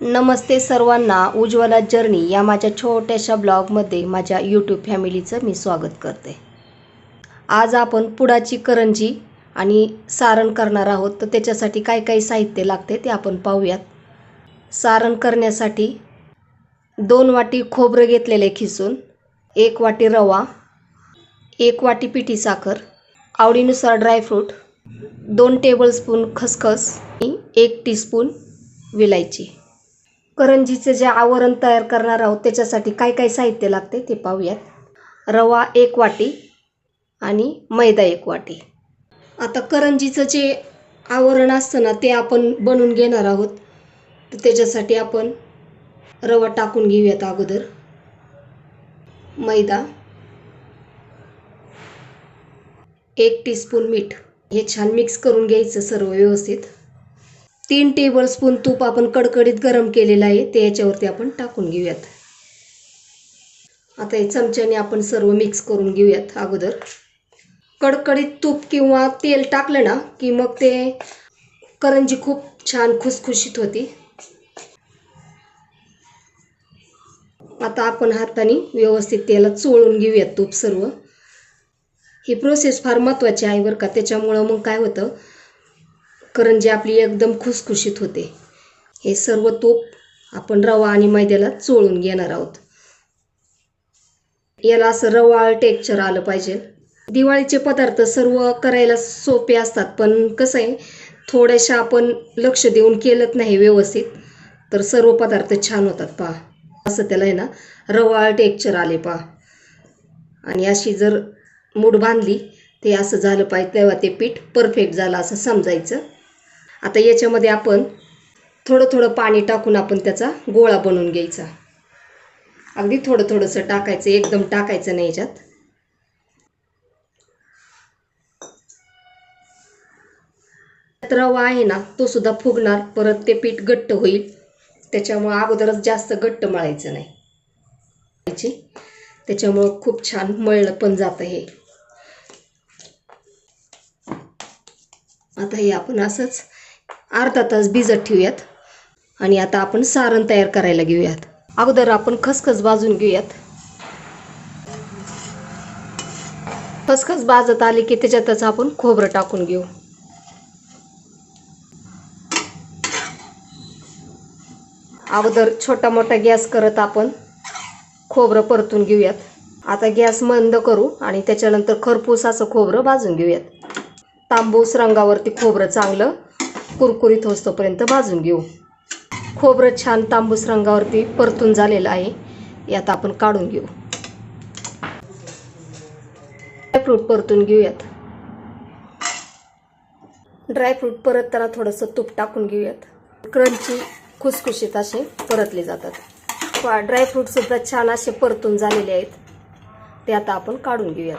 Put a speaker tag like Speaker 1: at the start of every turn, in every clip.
Speaker 1: नमस्ते सर्वांना. उज्ज्वला जर्नी या माझ्या छोट्याशा ब्लॉगमध्ये माझ्या यूट्यूब फॅमिलीचं मी स्वागत करते. आज आपण पुडाची करंजी आणि सारण करणार आहोत. तर त्याच्यासाठी काय काय साहित्य लागते ते आपण पाहूयात. सारण करण्यासाठी दोन वाटी खोबरं घेतलेले खिसून एक वाटी रवा एक वाटी पिठी साखर आवडीनुसार ड्रायफ्रूट दोन टेबलस्पून खसखस आणि एक टीस्पून विलायची. करंजीचे जे आवरण तयार करणार आहोत त्याच्यासाठी काय काय साहित्य लागते ते पाहूयात. रवा एक वाटी आणि मैदा एक वाटी. आता करंजीचं जे आवरण असतं ना ते आपण बनवून घेणार आहोत. तर त्याच्यासाठी आपण रवा टाकून घेऊयात अगोदर. मैदा. एक टीस्पून मीठ. हे छान मिक्स करून घ्यायचं सर्व व्यवस्थित. तीन टेबलस्पून तूप आपण कडकडीत गरम केलेलं आहे. ते याच्यावरती आपण टाकून घेऊयात. आता हे चमच्याने आपण सर्व मिक्स करून घेऊयात अगोदर. कडकडीत तूप किंवा तेल टाकलं ना की मग ते करंजी खूप छान खुसखुशीत होती. आता आपण हाताने व्यवस्थित त्याला चोळून घेऊयात तूप सर्व. ही प्रोसेस फार महत्त्वाची आहे बरं का. त्याच्यामुळं मग काय होतं? करंजी आपली एकदम खुसखुशीत होते. हे सर्व तूप आपण रवा आणि मैद्याला चोळून घेणार आहोत. याला असं रवाळ टेक्चर आलं पाहिजे. दिवाळीचे पदार्थ सर्व करायला सोपे असतात पण कसं आहे थोड्याशा आपण लक्ष देऊन केलंच नाही व्यवस्थित तर सर्व पदार्थ छान होतात पहा. असं त्याला आहे ना रवाळ टेक्चर आले पहा. आणि अशी जर मूड बांधली ते असं झालं पाहिजे तेव्हा ते पीठ परफेक्ट झालं असं समजायचं. आता याच्यामध्ये आपण थोडं थोडं पाणी टाकून आपण त्याचा गोळा बनवून घ्यायचा. अगदी थोडं थोडंसं टाकायचं एकदम टाकायचं नाही याच्यात. त्यात रवा आहे ना तो सुद्धा फुगणार परत ते पीठ घट्ट होईल. त्याच्यामुळं अगोदरच जास्त घट्ट मळायचं नाही. त्याच्यामुळं खूप छान मळलं पण जातं हे. आता हे आपण असंच अर्धा तास भिजत ठेवूयात. आणि आता आपण सारण तयार करायला घेऊयात. अगोदर आपण खसखस भाजून घेऊयात. खसखस भाजत आली की त्याच्यातच आपण खोबरं टाकून घेऊ. अगोदर छोटा मोठा गॅस करत आपण खोबरं परतून घेऊयात. आता गॅस मंद करू आणि त्याच्यानंतर खरपूस असं खोबरं भाजून घेऊयात. तांबूस रंगावरती खोबरं चांगलं कुरकुरीत होतोपर्यंत भाजून घेऊ. खोबरं छान तांबूस रंगावरती परतून झालेलं आहे. यात आपण काढून घेऊ. ड्रायफ्रूट परतून घेऊयात. ड्रायफ्रूट परतताना थोडंसं तूप टाकून घेऊयात. क्रंची खुसखुशीत असे परतले जातात. ड्रायफ्रूटसुद्धा छान असे परतून झालेले आहेत. ते आता आपण काढून घेऊयात.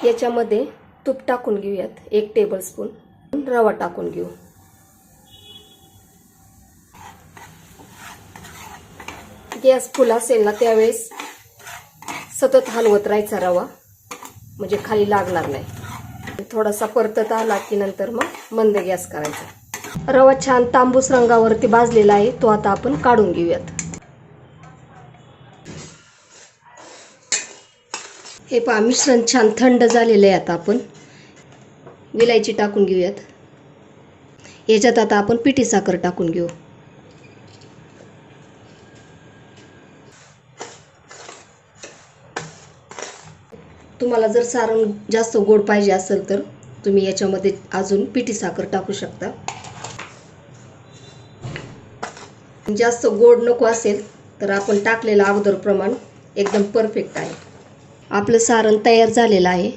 Speaker 1: याच्यामध्ये तूप टाकून घेऊयात. एक टेबल स्पून रवा टाकून घेऊ. गॅस फुल असेल ना त्यावेळेस सतत हलवत राहायचा रवा. म्हणजे खाली लागणार नाही. थोडासा परतत आला की नंतर मग मंद गॅस करायचा. रवा छान तांबूस रंगावरती भाजलेला आहे तो आता आपण काढून घेऊयात. हे पहा मिश्रण छान थंड झालेलं आहे आता आपण. विलायची टाकून घेऊयात. याच्यात आता आपण पिठी साखर टाकून घेऊ. तुम्हाला जर सारण जास्त गोड पाहिजे असेल तर तुम्ही याच्यामध्ये अजून पिठी साखर टाकू शकता. जास्त गोड नको असेल तर आपण टाकलेलं अगोदर प्रमाण एकदम परफेक्ट आहे. आपलं सारण तयार झालेलं आहे.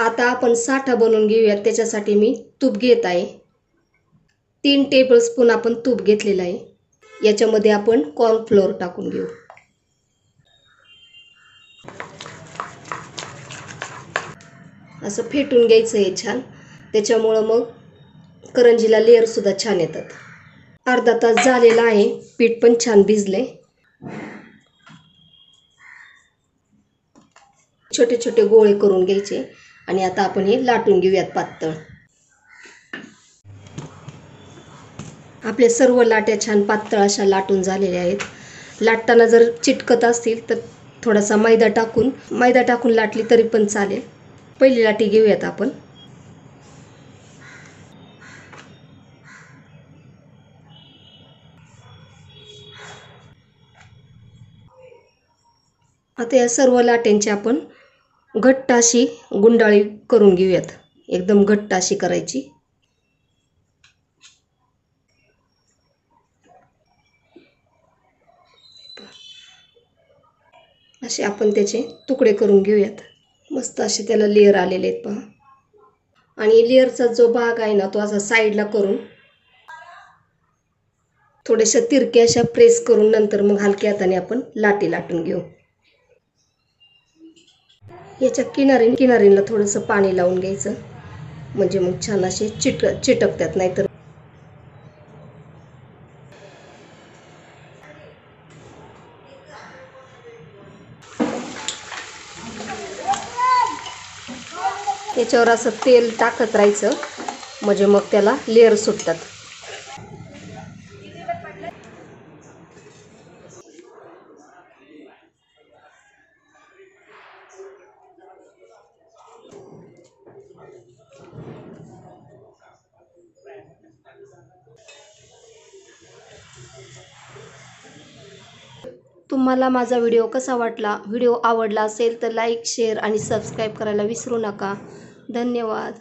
Speaker 1: आता आपण साठा बनवून घेऊयात. त्याच्यासाठी मी तूप घेत आहे. तीन टेबलस्पून आपण तूप घेतलेलं आहे. याच्यामध्ये आपण कॉर्नफ्लोअर टाकून घेऊ. असं फेटून घ्यायचं आहे छान. त्याच्यामुळं मग करंजीला लेअरसुद्धा छान येतात. अर्धा तास झालेला आहे. पीठ पण छान भिजले छोटे छोटे गोळे करून घ्यायचे. आणि आता आपण हे लाटून घेऊयात पातळ. आपले सर्व लाट्या छान पातळ अशा लाटून झालेल्या आहेत. लाटताना जर चिटकत असतील तर थोडासा मैदा टाकून मैदा टाकून लाटली तरी पण चालेल. पहिली लाटी घेऊयात आपण. आता या सर्व लाट्यांची आपण घट्ट अशी गुंडाळी करून घेऊयात. एकदम घट्ट अशी करायची. असे आपण त्याचे तुकडे करून घेऊयात. मस्त असे त्याला लेअर आलेले आहेत पहा. आणि लेअरचा जो भाग आहे ना तो असा साईडला करून थोड्याशा तिरक्या अशा प्रेस करून नंतर मग हलक्या हाताने आपण लाटी लाटून घेऊ. याच्या किनारी किनारीला थोडंसं पाणी लावून घ्यायचं. म्हणजे मग छान असे चिट चिटकतात नाहीतर त्याच्यावर असं तेल टाकत राहायचं. म्हणजे मग त्याला लेअर सुटतात. तुम्हाला माझा व्हिडिओ कसा वाटला व्हिडिओ आवडला असेल तर लाईक शेअर आणि सबस्क्राईब करायला विसरू नका. धन्यवाद.